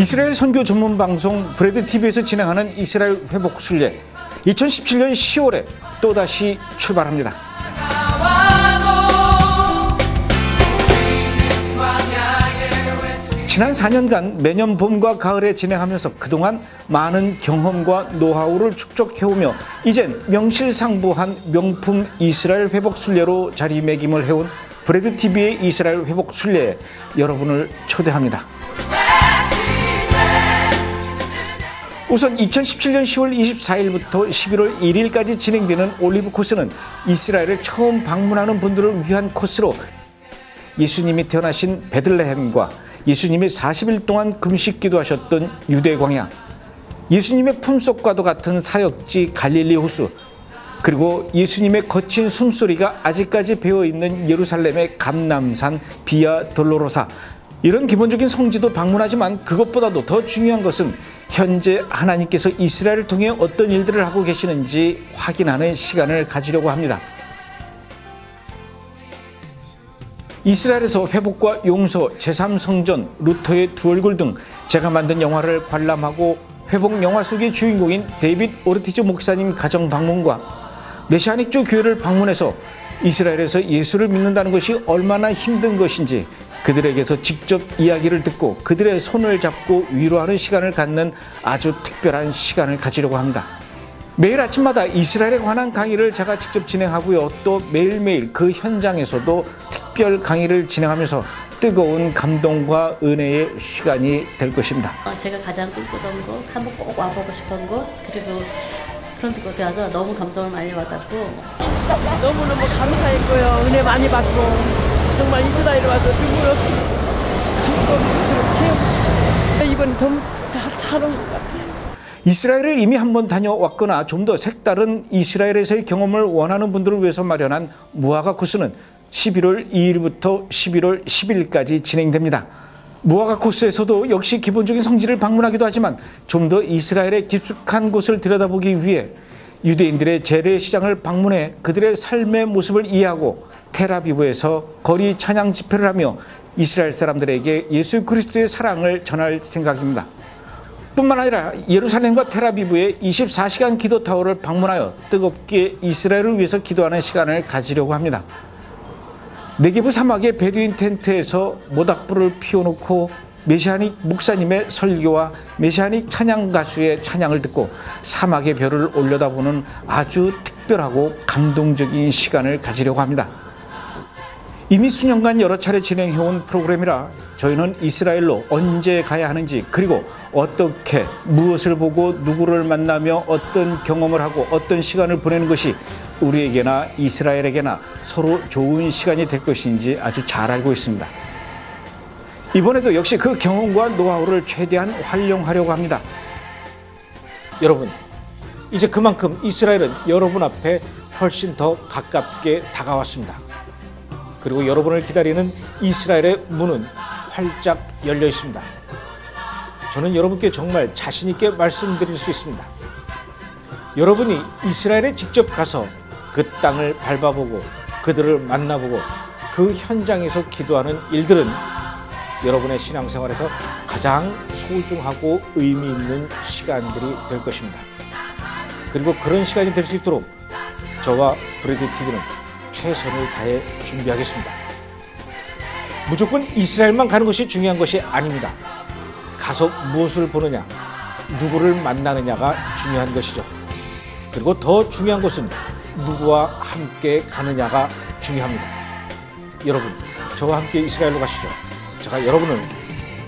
이스라엘 선교 전문 방송 브레드 TV에서 진행하는 이스라엘 회복 순례 2017년 10월에 또다시 출발합니다. 지난 4년간 매년 봄과 가을에 진행하면서 그동안 많은 경험과 노하우를 축적해오며 이젠 명실상부한 명품 이스라엘 회복 순례로 자리매김을 해온 브레드 TV의 이스라엘 회복 순례에 여러분을 초대합니다. 우선 2017년 10월 24일부터 11월 1일까지 진행되는 올리브 코스는 이스라엘을 처음 방문하는 분들을 위한 코스로 예수님이 태어나신 베들레헴과 예수님이 40일 동안 금식 기도하셨던 유대 광야, 예수님의 품속과도 같은 사역지 갈릴리 호수, 그리고 예수님의 거친 숨소리가 아직까지 배어 있는 예루살렘의 감남산 비아 돌로로사 이런 기본적인 성지도 방문하지만 그것보다도 더 중요한 것은 현재 하나님께서 이스라엘을 통해 어떤 일들을 하고 계시는지 확인하는 시간을 가지려고 합니다. 이스라엘에서 회복과 용서, 제3성전, 루터의 두 얼굴 등 제가 만든 영화를 관람하고 회복 영화 속의 주인공인 데이빗 오르티즈 목사님 가정 방문과 메시아닉 주 교회를 방문해서 이스라엘에서 예수를 믿는다는 것이 얼마나 힘든 것인지 그들에게서 직접 이야기를 듣고 그들의 손을 잡고 위로하는 시간을 갖는 아주 특별한 시간을 가지려고 합니다. 매일 아침마다 이스라엘에 관한 강의를 제가 직접 진행하고요. 또 매일매일 그 현장에서도 특별 강의를 진행하면서 뜨거운 감동과 은혜의 시간이 될 것입니다. 어, 제가 가장 꿈꾸던 곳, 한번 꼭 와보고 싶은 곳, 그리고 그런 곳에 와서 너무 감동을 많이 받았고 너무너무 감사했고요. 은혜 많이 받고 정말 이스라엘 와서 눈물 없이 감동을 채우고 이번 너무 잘, 잘한 것 같아요. 이스라엘을 이미 한 번 다녀왔거나 좀 더 색다른 이스라엘에서의 경험을 원하는 분들을 위해서 마련한 무화과 코스는 11월 2일부터 11월 10일까지 진행됩니다. 무화과 코스에서도 역시 기본적인 성지를 방문하기도 하지만 좀 더 이스라엘의 깊숙한 곳을 들여다보기 위해 유대인들의 재래 시장을 방문해 그들의 삶의 모습을 이해하고 테라비브에서 거리 찬양 집회를 하며 이스라엘 사람들에게 예수 그리스도의 사랑을 전할 생각입니다. 뿐만 아니라 예루살렘과 테라비브의 24시간 기도 타워를 방문하여 뜨겁게 이스라엘을 위해서 기도하는 시간을 가지려고 합니다. 네게브 사막의 베두인 텐트에서 모닥불을 피워놓고 메시아닉 목사님의 설교와 메시아닉 찬양 가수의 찬양을 듣고 사막의 별을 올려다보는 아주 특별하고 감동적인 시간을 가지려고 합니다. 이미 수년간 여러 차례 진행해온 프로그램이라 저희는 이스라엘로 언제 가야 하는지 그리고 어떻게 무엇을 보고 누구를 만나며 어떤 경험을 하고 어떤 시간을 보내는 것이 우리에게나 이스라엘에게나 서로 좋은 시간이 될 것인지 아주 잘 알고 있습니다. 이번에도 역시 그 경험과 노하우를 최대한 활용하려고 합니다. 여러분, 이제 그만큼 이스라엘은 여러분 앞에 훨씬 더 가깝게 다가왔습니다. 그리고 여러분을 기다리는 이스라엘의 문은 활짝 열려 있습니다. 저는 여러분께 정말 자신있게 말씀드릴 수 있습니다. 여러분이 이스라엘에 직접 가서 그 땅을 밟아보고 그들을 만나보고 그 현장에서 기도하는 일들은 여러분의 신앙생활에서 가장 소중하고 의미 있는 시간들이 될 것입니다. 그리고 그런 시간이 될 수 있도록 저와 브레드 TV는 최선을 다해 준비하겠습니다. 무조건 이스라엘만 가는 것이 중요한 것이 아닙니다. 가서 무엇을 보느냐, 누구를 만나느냐가 중요한 것이죠. 그리고 더 중요한 것은 누구와 함께 가느냐가 중요합니다. 여러분, 저와 함께 이스라엘로 가시죠. 제가 여러분을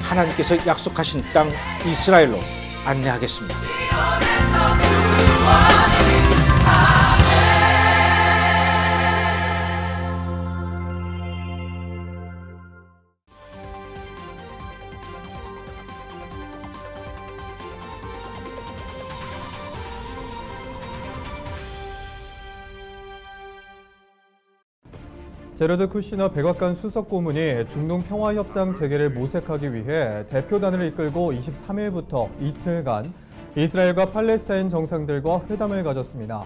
하나님께서 약속하신 땅 이스라엘로 안내하겠습니다. 제러드 쿠시너 백악관 수석 고문이 중동 평화협상 재개를 모색하기 위해 대표단을 이끌고 23일부터 이틀간 이스라엘과 팔레스타인 정상들과 회담을 가졌습니다.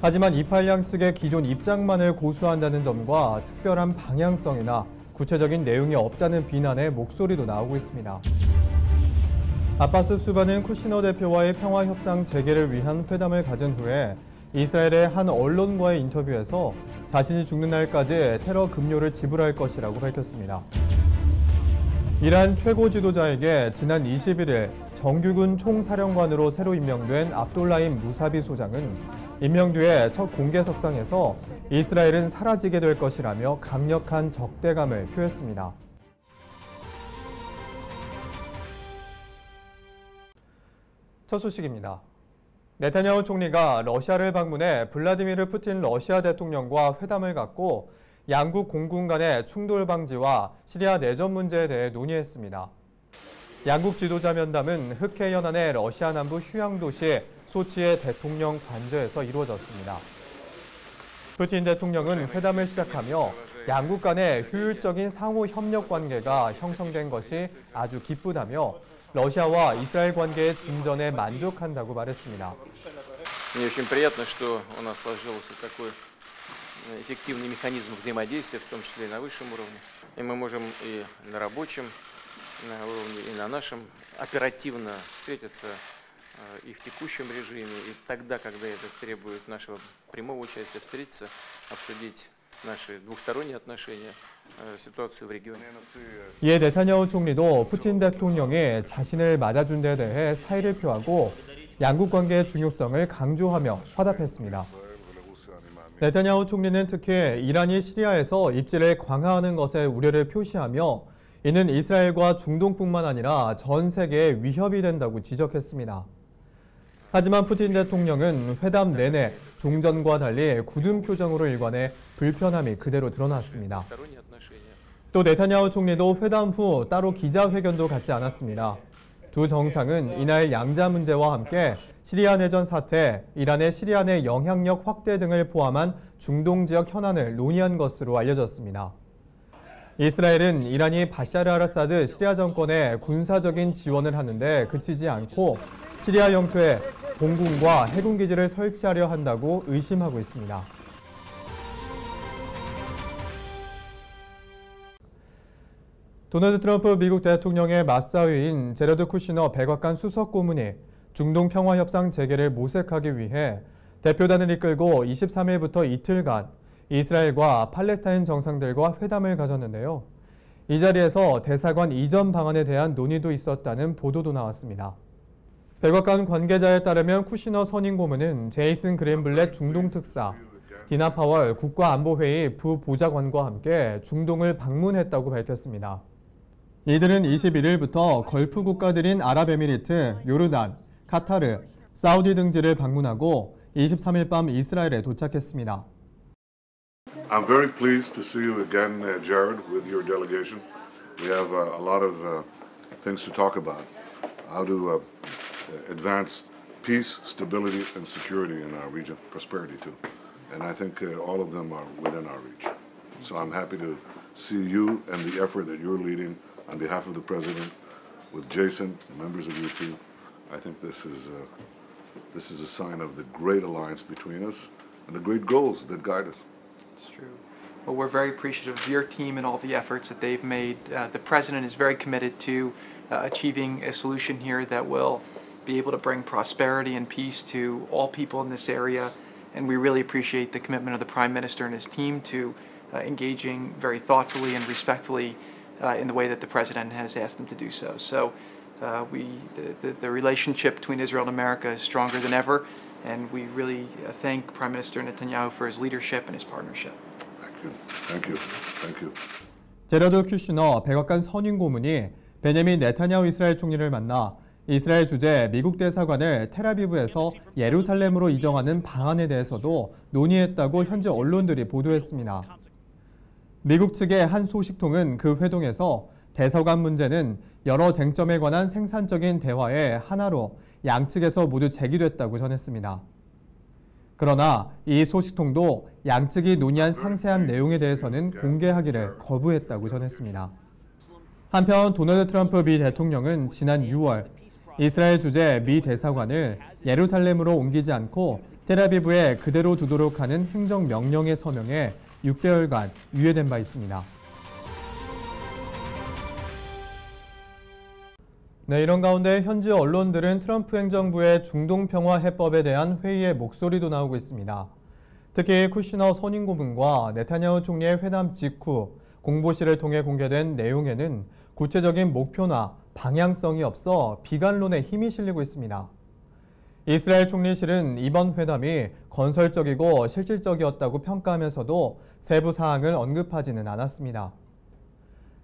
하지만 이팔량 측의 기존 입장만을 고수한다는 점과 특별한 방향성이나 구체적인 내용이 없다는 비난의 목소리도 나오고 있습니다. 아바스 수바는 쿠시너 대표와의 평화 협상 재개를 위한 회담을 가진 후에 이스라엘의 한 언론과의 인터뷰에서 자신이 죽는 날까지 테러 급료를 지불할 것이라고 밝혔습니다. 이란 최고 지도자에게 지난 21일 정규군 총사령관으로 새로 임명된 압돌라임 무사비 소장은 임명 뒤에 첫 공개석상에서 이스라엘은 사라지게 될 것이라며 강력한 적대감을 표했습니다. 첫 소식입니다. 네타냐후 총리가 러시아를 방문해 블라디미르 푸틴 러시아 대통령과 회담을 갖고 양국 공군 간의 충돌 방지와 시리아 내전 문제에 대해 논의했습니다. 양국 지도자 면담은 흑해 연안의 러시아 남부 휴양 도시 소치의 대통령 관저에서 이루어졌습니다. 푸틴 대통령은 회담을 시작하며 양국 간의 효율적인 상호 협력 관계가 형성된 것이 아주 기쁘다며 러시아와 이스라엘 관계의 진전에 만족한다고 말했습니다. Мне очень приятно, что у нас сложился такой э, эффективный механизм взаимодействия, в том числе и на высшем уровне. И мы можем и на рабочем на уровне, и на нашем оперативно встретиться э, и в текущем режиме, и тогда, когда это требует нашего прямого участия, встретиться, обсудить наши двухсторонние отношения, э, ситуацию в регионе. 이에 네타냐후 총리도 푸틴 대통령이 자신을 맞아준 데 대해 사의를 표하고 양국 관계의 중요성을 강조하며 화답했습니다. 네타냐후 총리는 특히 이란이 시리아에서 입지를 강화하는 것에 우려를 표시하며 이는 이스라엘과 중동뿐만 아니라 전 세계에 위협이 된다고 지적했습니다. 하지만 푸틴 대통령은 회담 내내 종전과 달리 굳은 표정으로 일관해 불편함이 그대로 드러났습니다. 또 네타냐후 총리도 회담 후 따로 기자회견도 갖지 않았습니다. 두 정상은 이날 양자 문제와 함께 시리아 내전 사태, 이란의 시리아 내 영향력 확대 등을 포함한 중동 지역 현안을 논의한 것으로 알려졌습니다. 이스라엘은 이란이 바샤르 아라사드 시리아 정권에 군사적인 지원을 하는데 그치지 않고 시리아 영토에 공군과 해군 기지를 설치하려 한다고 의심하고 있습니다. 도널드 트럼프 미국 대통령의 맞사위인 제러드 쿠시너 백악관 수석 고문이 중동 평화 협상 재개를 모색하기 위해 대표단을 이끌고 23일부터 이틀간 이스라엘과 팔레스타인 정상들과 회담을 가졌는데요. 이 자리에서 대사관 이전 방안에 대한 논의도 있었다는 보도도 나왔습니다. 백악관 관계자에 따르면 쿠시너 선임 고문은 제이슨 그랜블렛 중동 특사, 디나 파월 국가안보회의 부보좌관과 함께 중동을 방문했다고 밝혔습니다. 이들은 21일부터 걸프 국가들인 아랍에미리트, 요르단, 카타르, 사우디 등지를 방문하고 23일 밤 이스라엘에 도착했습니다. I'm very pleased to see you again, uh, Jared, with your delegation. We have uh, a lot of uh, things to talk about. How to advance peace, stability, and security in our region, prosperity too. And I think uh, all of them are within our reach. So I'm happy to see you and the effort that you're leading on behalf of the president, with Jason, the members of your team. I think this is uh, this is a sign of the great alliance between us and the great goals that guide us. It's true. Well, we're very appreciative of your team and all the efforts that they've made. Uh, the president is very committed to uh, achieving a solution here that will be able to bring prosperity and peace to all people in this area. And we really appreciate the commitment of the prime minister and his team to uh, engaging very thoughtfully and respectfully uh, in the way that the president has asked them to do so. So. Uh, we, the, the, the relationship between Israel and America is stronger than ever, and we really uh, thank Prime Minister Netanyahu for his leadership and his partnership. Thank you. Thank you. Thank you. 제러드 큐슈너 백악관 선임 고문이 베냐민 네타냐후 이스라엘 총리를 만나 이스라엘 주재 미국 대사관을 텔아비브에서 예루살렘으로 이정하는 방안에 대해서도 논의했다고 현지 언론들이 보도했습니다. 미국 측의 한 소식통은 그 회동에서 대사관 문제는 여러 쟁점에 관한 생산적인 대화의 하나로 양측에서 모두 제기됐다고 전했습니다. 그러나 이 소식통도 양측이 논의한 상세한 내용에 대해서는 공개하기를 거부했다고 전했습니다. 한편 도널드 트럼프 미 대통령은 지난 6월 이스라엘 주재 미 대사관을 예루살렘으로 옮기지 않고 텔아비브에 그대로 두도록 하는 행정 명령에 서명해 6개월간 유예된 바 있습니다. 네, 이런 가운데 현지 언론들은 트럼프 행정부의 중동 평화 해법에 대한 회의의 목소리도 나오고 있습니다. 특히 쿠시너 선임 고문과 네타냐후 총리의 회담 직후 공보실을 통해 공개된 내용에는 구체적인 목표나 방향성이 없어 비관론에 힘이 실리고 있습니다. 이스라엘 총리실은 이번 회담이 건설적이고 실질적이었다고 평가하면서도 세부 사항을 언급하지는 않았습니다.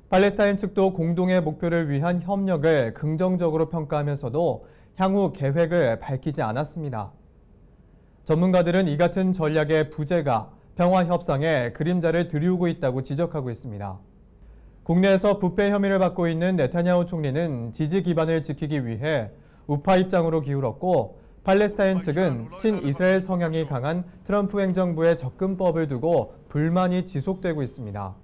팔레스타인 측도 공동의 목표를 위한 협력을 긍정적으로 평가하면서도 향후 계획을 밝히지 않았습니다. 전문가들은 이 같은 전략의 부재가 평화 협상에 그림자를 들이우고 있다고 지적하고 있습니다. 국내에서 부패 혐의를 받고 있는 네타냐후 총리는 지지 기반을 지키기 위해 우파 입장으로 기울었고 팔레스타인 측은 친 이스라엘 성향이 강한 트럼프 행정부의 접근법을 두고 불만이 지속되고 있습니다.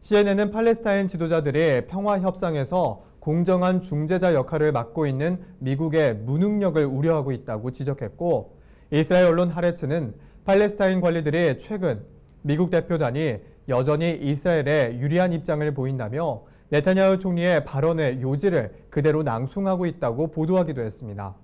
CNN은 팔레스타인 지도자들이 평화 협상에서 공정한 중재자 역할을 맡고 있는 미국의 무능력을 우려하고 있다고 지적했고 이스라엘 언론 하레츠는 팔레스타인 관리들이 최근 미국 대표단이 여전히 이스라엘에 유리한 입장을 보인다며 네타냐후 총리의 발언의 요지를 그대로 낭송하고 있다고 보도하기도 했습니다.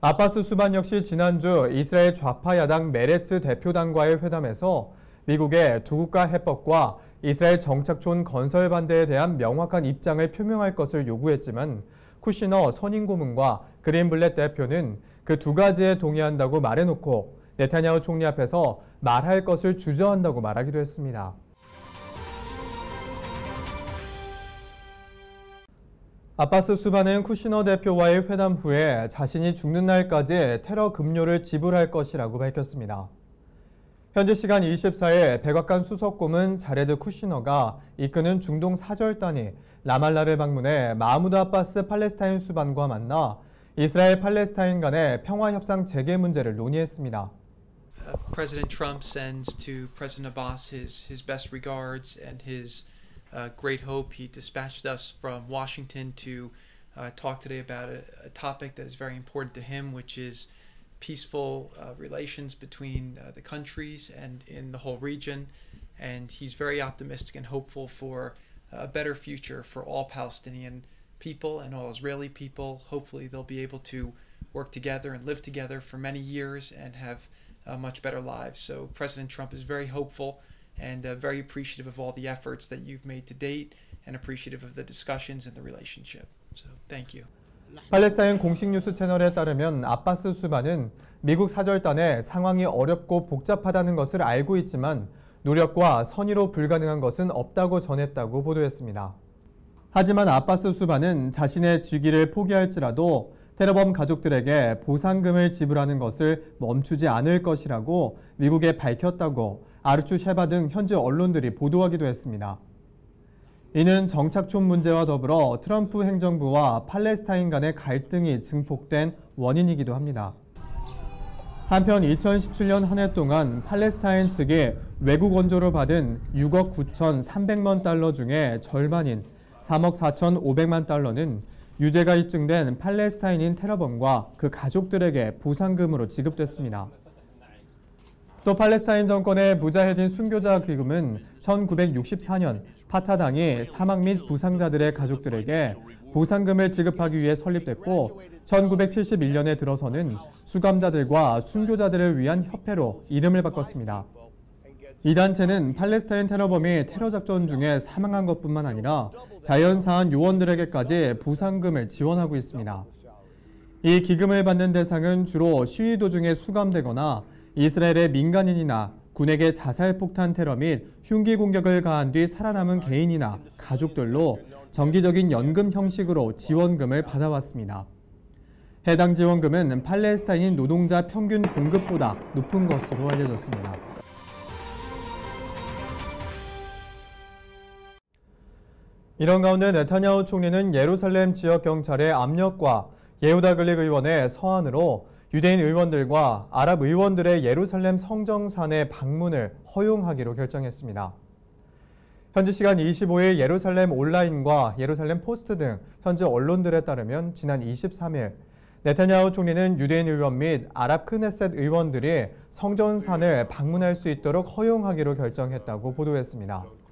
아파스 수반 역시 지난주 이스라엘 좌파 야당 메레츠 대표단과의 회담에서 미국의 두 국가 해법과 이스라엘 정착촌 건설 반대에 대한 명확한 입장을 표명할 것을 요구했지만 쿠시너 선임 고문과 그린블렛 대표는 그 두 가지에 동의한다고 말해놓고 네타냐후 총리 앞에서 말할 것을 주저한다고 말하기도 했습니다. 아바스 수반은 쿠시너 대표와의 회담 후에 자신이 죽는 날까지 테러 급료를 지불할 것이라고 밝혔습니다. 현지 시간 24일 백악관 수석고문 자레드 쿠시너가 이끄는 중동 사절단이 라말라를 방문해 마무드 아바스 팔레스타인 수반과 만나 이스라엘 팔레스타인 간의 평화 협상 재개 문제를 논의했습니다. President Trump sends to President Abbas his, his best regards and his uh, great hope. He dispatched us from Washington to uh, talk today about a, a, topic that is very important to him, which is peaceful uh, relations between uh, the countries and in the whole region. And he's very optimistic and hopeful for a better future for all Palestinian people and all Israeli people. Hopefully, they'll be able to work together and live together for many years and have uh, much better lives. So President Trump is very hopeful and uh, very appreciative of all the efforts that you've made to date and appreciative of the discussions and the relationship. So thank you. 팔레스타인 공식 뉴스 채널에 따르면 아바스 수반은 미국 사절단의 상황이 어렵고 복잡하다는 것을 알고 있지만 노력과 선의로 불가능한 것은 없다고 전했다고 보도했습니다. 하지만 아바스 수반은 자신의 직위를 포기할지라도 테러범 가족들에게 보상금을 지불하는 것을 멈추지 않을 것이라고 미국에 밝혔다고 아르추 셰바 등 현지 언론들이 보도하기도 했습니다. 이는 정착촌 문제와 더불어 트럼프 행정부와 팔레스타인 간의 갈등이 증폭된 원인이기도 합니다. 한편 2017년 한 해 동안 팔레스타인 측이 외국 원조로 받은 6억 9,300만 달러 중에 절반인 3억 4,500만 달러는 유죄가 입증된 팔레스타인인 테러범과 그 가족들에게 보상금으로 지급됐습니다. 또 팔레스타인 정권의 무자헤딘 순교자 기금은 1964년 파타당이 사망 및 부상자들의 가족들에게 보상금을 지급하기 위해 설립됐고 1971년에 들어서는 수감자들과 순교자들을 위한 협회로 이름을 바꿨습니다. 이 단체는 팔레스타인 테러범이 테러 작전 중에 사망한 것뿐만 아니라 자연사한 요원들에게까지 보상금을 지원하고 있습니다. 이 기금을 받는 대상은 주로 시위 도중에 수감되거나 이스라엘의 민간인이나 군에게 자살 폭탄 테러 및 흉기 공격을 가한 뒤 살아남은 개인이나 가족들로 정기적인 연금 형식으로 지원금을 받아왔습니다. 해당 지원금은 팔레스타인 노동자 평균 봉급보다 높은 것으로 알려졌습니다. 이런 가운데 네타냐후 총리는 예루살렘 지역 경찰의 압력과 예후다 글릭 의원의 서한으로 유대인 의원들과 아랍 의원들의 예루살렘 성정산의 방문을 허용하기로 결정했습니다. 현지 시간 25일 예루살렘 온라인과 예루살렘 포스트 등 현지 언론들에 따르면 지난 23일 네타냐후 총리는 유대인 의원 및 아랍 크네셋 의원들이 성전산을 방문할 수 있도록 허용하기로 결정했다고 보도했습니다.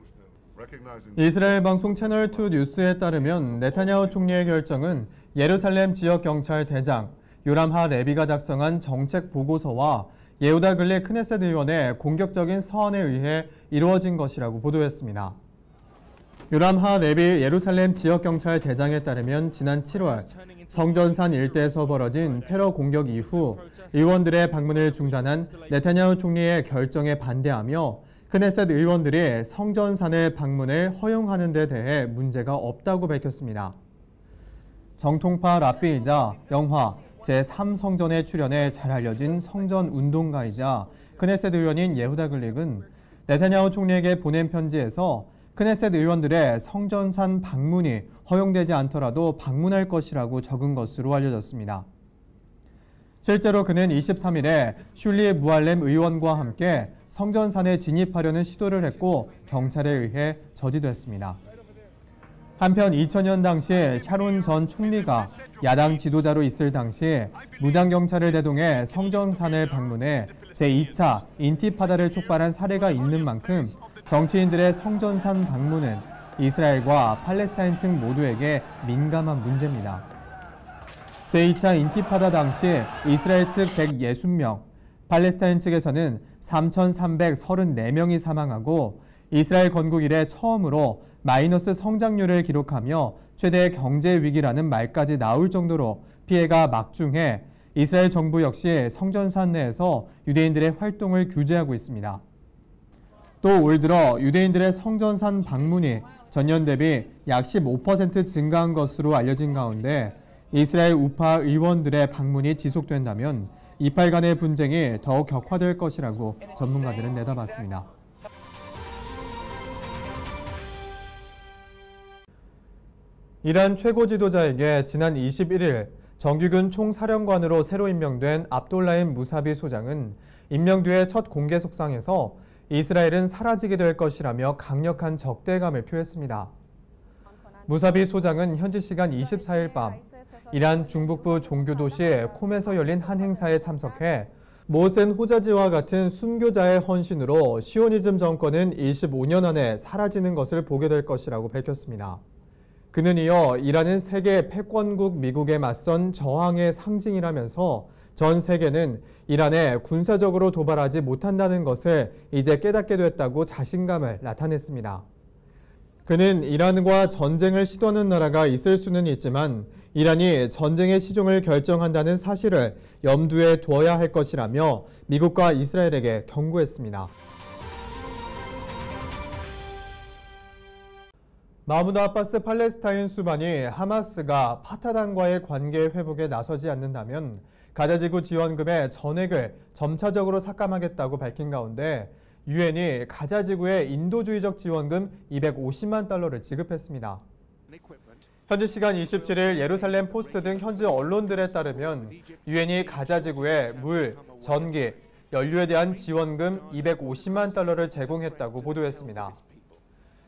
이스라엘 방송 채널2 뉴스에 따르면 네타냐후 총리의 결정은 예루살렘 지역 경찰 대장 요람하 레비가 작성한 정책 보고서와 예후다 글리 크네셋 의원의 공격적인 서한에 의해 이루어진 것이라고 보도했습니다. 요람하 레비 예루살렘 지역 경찰 대장에 따르면 지난 7월 성전산 일대에서 벌어진 테러 공격 이후 의원들의 방문을 중단한 네타냐후 총리의 결정에 반대하며 크네셋 의원들이 성전산의 방문을 허용하는 데 대해 문제가 없다고 밝혔습니다. 정통파 랍비이자 영화 제3성전에 출연해 잘 알려진 성전 운동가이자 크네셋 의원인 예후다 글릭은 네타냐후 총리에게 보낸 편지에서 크네셋 의원들의 성전산 방문이 허용되지 않더라도 방문할 것이라고 적은 것으로 알려졌습니다. 실제로 그는 23일에 슐리 무알렘 의원과 함께 성전산에 진입하려는 시도를 했고 경찰에 의해 저지됐습니다. 한편 2000년 당시 샤론 전 총리가 야당 지도자로 있을 당시 무장경찰을 대동해 성전산을 방문해 제2차 인티파다를 촉발한 사례가 있는 만큼 정치인들의 성전산 방문은 이스라엘과 팔레스타인 측 모두에게 민감한 문제입니다. 제2차 인티파다 당시 이스라엘 측 160명, 팔레스타인 측에서는 3,334명이 사망하고 이스라엘 건국 이래 처음으로 마이너스 성장률을 기록하며 최대 경제 위기라는 말까지 나올 정도로 피해가 막중해 이스라엘 정부 역시 성전산 내에서 유대인들의 활동을 규제하고 있습니다. 또 올 들어 유대인들의 성전산 방문이 전년 대비 약 15% 증가한 것으로 알려진 가운데 이스라엘 우파 의원들의 방문이 지속된다면 이팔 간의 분쟁이 더욱 격화될 것이라고 전문가들은 내다봤습니다. 이란 최고 지도자에게 지난 21일 정규군 총사령관으로 새로 임명된 압돌라임 무사비 소장은 임명 뒤의 첫 공개 속상에서 이스라엘은 사라지게 될 것이라며 강력한 적대감을 표했습니다. 무사비 소장은 현지 시간 24일 밤 이란 중북부 종교도시 콤에서 열린 한 행사에 참석해 모센 호자지와 같은 순교자의 헌신으로 시오니즘 정권은 25년 안에 사라지는 것을 보게 될 것이라고 밝혔습니다. 그는 이어 이란은 세계 패권국 미국에 맞선 저항의 상징이라면서 전 세계는 이란에 군사적으로 도발하지 못한다는 것을 이제 깨닫게 됐다고 자신감을 나타냈습니다. 그는 이란과 전쟁을 시도하는 나라가 있을 수는 있지만 이란이 전쟁의 시종을 결정한다는 사실을 염두에 두어야 할 것이라며 미국과 이스라엘에게 경고했습니다. 마무드 아바스 팔레스타인 수반이 하마스가 파타당과의 관계 회복에 나서지 않는다면 가자지구 지원금의 전액을 점차적으로 삭감하겠다고 밝힌 가운데 유엔이 가자지구의 인도주의적 지원금 250만 달러를 지급했습니다. 현지 시간 27일 예루살렘 포스트 등 현지 언론들에 따르면 유엔이 가자 지구에 물, 전기, 연료에 대한 지원금 250만 달러를 제공했다고 보도했습니다.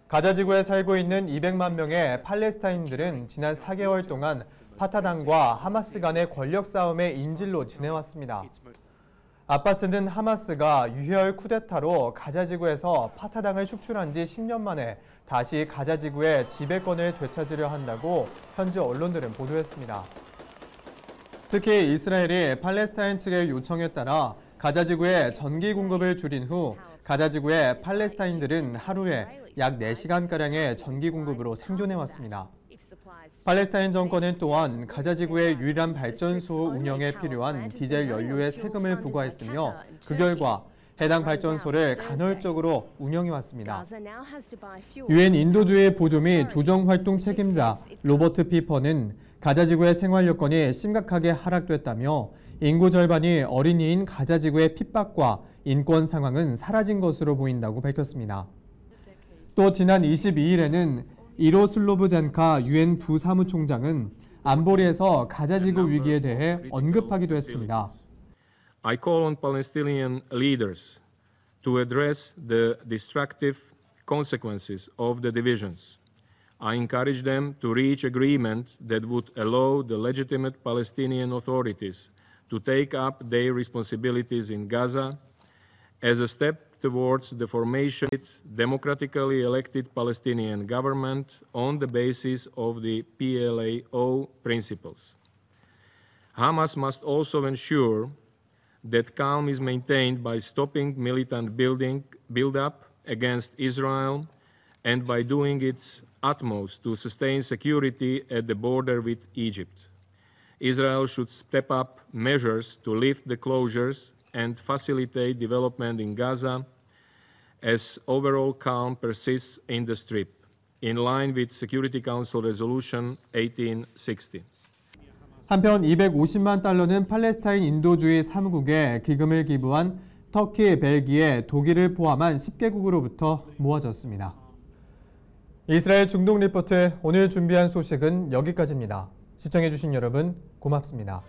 가자 지구에 살고 있는 200만 명의 팔레스타인들은 지난 4개월 동안 파타당과 하마스 간의 권력 싸움의 인질로 지내왔습니다. 아바스는 하마스가 유혈 쿠데타로 가자지구에서 파타당을 축출한 지 10년 만에 다시 가자지구의 지배권을 되찾으려 한다고 현지 언론들은 보도했습니다. 특히 이스라엘이 팔레스타인 측의 요청에 따라 가자지구의 전기 공급을 줄인 후 가자지구의 팔레스타인들은 하루에 약 4시간가량의 전기 공급으로 생존해왔습니다. 팔레스타인 정권은 또한 가자 지구의 유일한 발전소 운영에 필요한 디젤 연료에 세금을 부과했으며 그 결과 해당 발전소를 간헐적으로 운영해 왔습니다. 유엔 인도주의 보조 및 조정 활동 책임자 로버트 피퍼는 가자 지구의 생활 여건이 심각하게 하락됐다며 인구 절반이 어린이인 가자 지구의 핍박과 인권 상황은 사라진 것으로 보인다고 밝혔습니다. 또 지난 22일에는 이로슬로브젠카 유엔 부사무총장은 안보리에서 가자지구 위기에 대해 언급하기도 했습니다. I call on Palestinian leaders to address the destructive consequences of the divisions. I encourage them to reach agreement that would allow the legitimate Palestinian authorities to take up their responsibilities in Gaza as a step towards the formation of a democratically elected Palestinian government on the basis of the PLAO principles. Hamas must also ensure that calm is maintained by stopping militant building build-up against Israel and by doing its utmost to sustain security at the border with Egypt. Israel should step up measures to lift the closures and facilitate development in Gaza as overall calm persists in the Strip, in line with Security Council Resolution 1860. 한편 250만 달러는 팔레스타인 인도주의 3국에 기금을 기부한 터키, 벨기에, 독일을 포함한 10개국으로부터 모아졌습니다. 이스라엘 중동 리포트 오늘 준비한 소식은 여기까지입니다. 시청해주신 여러분 고맙습니다.